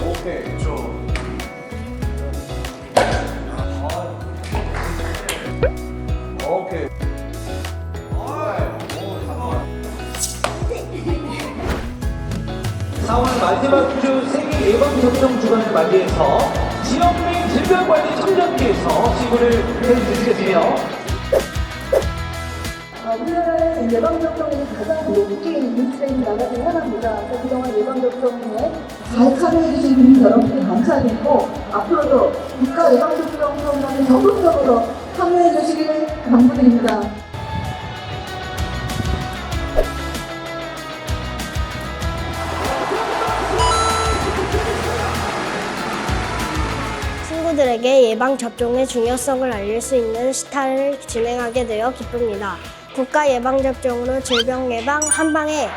오케이, 좀. 오케이. 4월 마지막 주 세계 예방접종 주간을 맞이해서 지역민 질병관리 청정기에서 지구를 해주시겠으며 어, 우리나라는 예방접종이 가장 높게 나라 중 하나입니다. 그동안 예방접종에 잘 참여해주신 여러분께 감사드리고 앞으로도 국가 예방접종 프로그램에 적극적으로 참여해주시기를 당부드립니다. 친구들에게 예방접종의 중요성을 알릴 수 있는 시타를 진행하게 되어 기쁩니다. 국가 예방접종으로 질병 예방 한방에